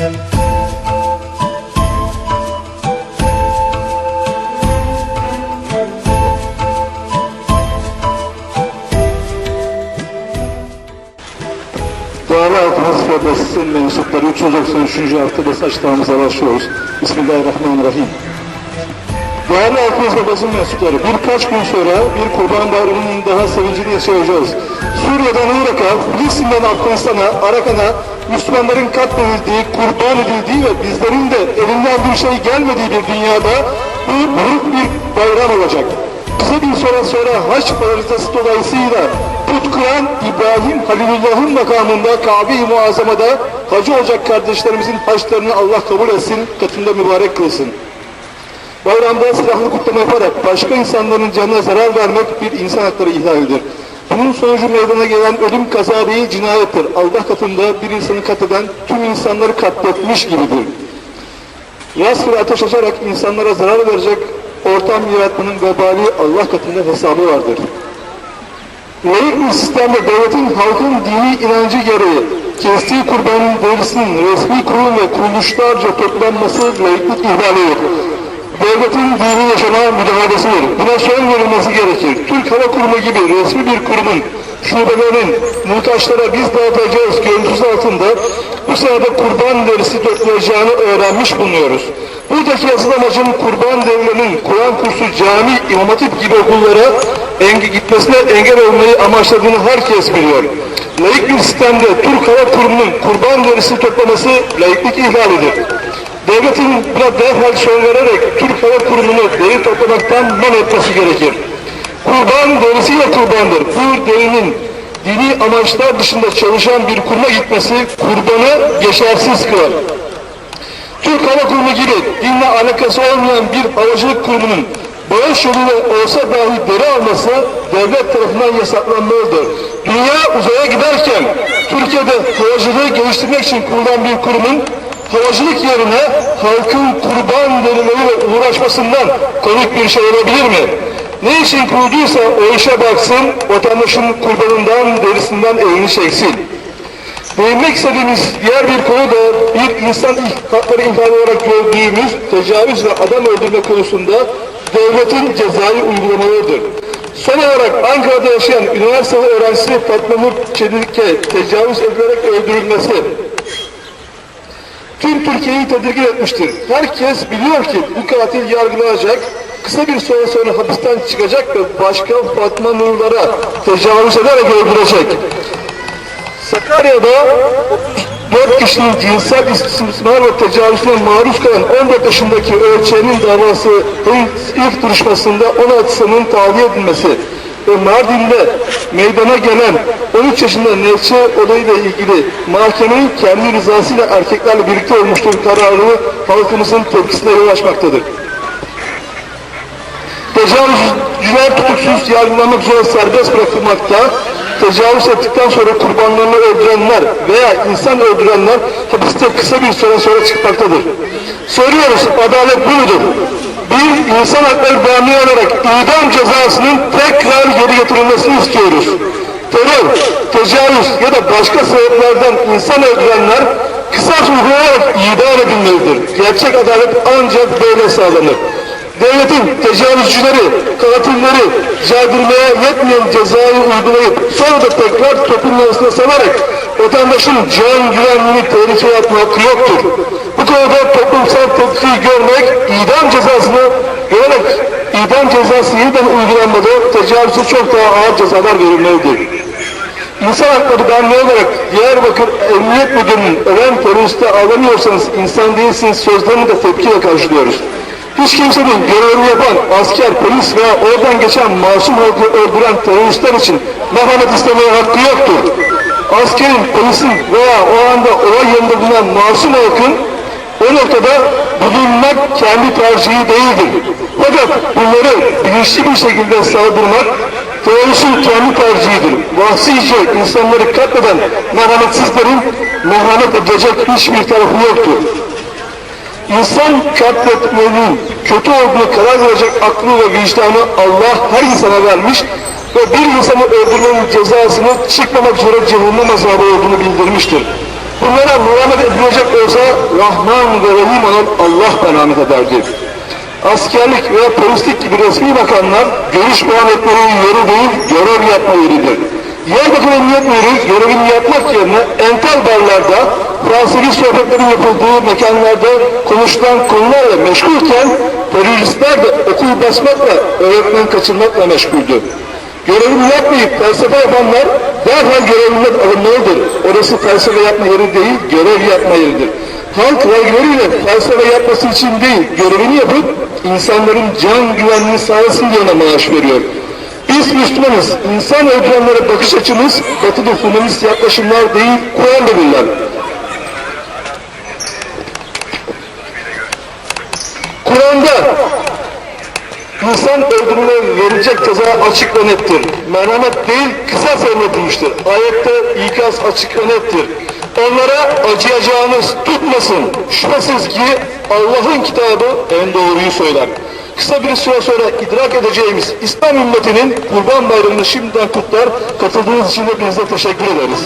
Değerli halkımız ve basın mensupları 393. hafta mesajlarımıza başlıyoruz. Bismillahirrahmanirrahim. Değerli ve basın mensupları birkaç gün sonra bir kurban bayramının daha sevincini yaşayacağız. Suriye'den Irak'a, Filistin'den Afganistan'a, Arakan'a Müslümanların katledildiği, kurban edildiği ve bizlerin de elinden bir şey gelmediği bir dünyada bu büyük bir bayram olacak. Kısa bir süre sonra Haç parazitesi dolayısıyla put kıran İbrahim Halilullah'ın makamında Kabe-i Muazzama'da hacı olacak kardeşlerimizin haçlarını Allah kabul etsin, katında mübarek kılsın. Bayramda silahlı kutlama yaparak başka insanların canına zarar vermek bir insan hakları ihlalidir. Bunun sonucu meydana gelen ölüm kaza değil cinayettir. Allah katında bir insanı katleden tüm insanları katletmiş gibidir. Rastgele ateş açarak insanlara zarar verecek ortam yaratmanın vebali Allah katında hesabı vardır. Layık bir sistemde devletin halkın dini inancı gereği kestiği kurbanın derisinin resmi kurum ve kuruluşlarca toplanması layıklık ihlalidir. Devletin dini yaşama müdahalesidir. Buna son verilmesi gerekir. Türk Hava Kurumu gibi resmi bir kurumun şubelerinin muhtaçlara biz dağıtacağız görüntüsü altında bu sırada kurban derisi toplayacağını öğrenmiş bulunuyoruz. Buradaki asıl amacın kurban devlerinin Kur'an kursu, cami, imam hatip gibi okullara enge gitmesine engel olmayı amaçladığını herkes biliyor. Layık bir sistemde Türk Hava Kurumu'nun kurban derisi toplaması layıklık ihlalidir. Devletin buna derhal son vererek Türk Hava Kurumu'nu deri toplamaktan men etmesi gerekir. Kurban derisiyle kurbandır. Bu derinin dini amaçlar dışında çalışan bir kuruma gitmesi kurbanı geçersiz kılar. Türk Hava Kurumu gibi dinle alakası olmayan bir havacılık kurumunun bağış yoluyla olsa dahi deri alması devlet tarafından yasaklanmalıdır. Dünya uzaya giderken Türkiye'de havacılığı geliştirmek için kurulan bir kurumun havacılık yerine halkın kurban verileriyle uğraşmasından komik bir şey olabilir mi? Ne için kurulduysa o işe baksın, vatandaşın kurbanından, derisinden elini çeksin. Değinmek istediğimiz diğer bir konu da bir insan hakları ihlali olarak gördüğümüz tecavüz ve adam öldürme konusunda devletin cezai uygulamalarıdır. Son olarak Ankara'da yaşayan üniversite öğrencisi Fatma Nur Çelik'e tecavüz edilerek öldürülmesi tüm Türkiye'yi tedirgin etmiştir. Herkes biliyor ki bu katil yargılanacak, kısa bir süre sonra hapisten çıkacak ve başka Fatma Nurlara tecavüz ederek öldürecek. Sakarya'da 4 kişinin cinsel istismar ve tecavüzüne maruz kalan 14 yaşındaki ölçeğinin davası ilk duruşmasında 16 sanığın tahliye edilmesi ve Mardin'de meydana gelen 13 yaşında Nevçe olayıyla ilgili mahkemenin kendi rızasıyla erkeklerle birlikte olmuştur kararı halkımızın tepkisine yol açmaktadır. Tecavüzcüler tutuksuz yargılanmak üzere serbest bırakılmakta, tecavüz ettikten sonra kurbanlarını öldürenler veya insan öldürenler hapiste kısa bir süre sonra çıkmaktadır. Soruyoruz, adalet bu mudur? Bir insan hakları derneği olarak idam cezasının tekrar geri getirilmesini istiyoruz. Terör, tecavüz ya da başka sebeplerden insan öldürenler kısas uygulanarak idam edilmelidir. Gerçek adalet ancak böyle sağlanır devletin tecavüzcüleri, katilleri caydırmaya yetmeyen cezayı uygulayıp sonra da tekrar toplum arasında salarak vatandaşın can güvenliğini tehlikeye atma yoktur. Bu konuda toplumsal tepkiyi görmek, idam cezasını görerek idam cezası yeniden uygulanmada tecavüzü çok daha ağır cezalar verilmelidir. İnsan Hakları Derneği olarak Diyarbakır Emniyet Müdürü'nün ölen teröriste ağlamıyorsanız insan değilsiniz sözlerini de tepkiyle karşılıyoruz. Hiç kimsenin görevini yapan asker, polis veya oradan geçen masum halkı öldüren teröristler için merhamet istemeye hakkı yoktur. Askerin, polisin veya o anda olay yerinde bulunan masum halkın o noktada bulunmak kendi tercihi değildir. Fakat bunları bilinçli bir şekilde saldırmak teröristin kendi tercihidir. Vahsice insanları katleden merhametsizlerin merhamet edilecek hiçbir tarafı yoktur. İnsan katletmenin kötü olduğunu karar verecek aklı ve vicdanı Allah her insana vermiş ve bir insanı öldürmenin cezasını çıkmamak üzere cehennem azabı olduğunu bildirmiştir. Bunlara muhabbet edilecek yoksa Rahman ve Rahim olan Allah merhamet ederdi. Askerlik veya polislik gibi resmi makamlar görüş muhabbetleri yeri değil, görev yapma yeridir. Diyarbakır Emniyet Müdürü görevini yapmak yerine entel barlarda, felsefi sohbetlerin yapıldığı mekanlarda konuşulan konularla meşgulken teröristler de okul basmakla, öğretmen kaçırmakla meşguldü. Görevini yapmayıp felsefe yapanlar derhal görevinden alınmalıdır. Orası felsefe yapma yeri değil, görev yapma yeridir. Halk vergileriyle felsefe yapması için değil, görevini yapıp insanların can güvenliğini sağlasın diye maaş veriyor. Biz Müslümanız, insan öldürenlere bakış açımız batıda humanist yaklaşımlar değil, Kur'an emirler. Kur'an'da İnsan öldürüme verilecek ceza açık ve nettir. Merhamet değil, kısas emredilmiştir. Ayette ikaz açık ve nettir. Onlara acıyacağınız tutmasın. Şüphesiz ki Allah'ın kitabı en doğruyu söyler. Kısa bir süre sonra idrak edeceğimiz İslam ümmetinin Kurban Bayramı'nı şimdiden kutlar. Katıldığınız için hepinize teşekkür ederiz.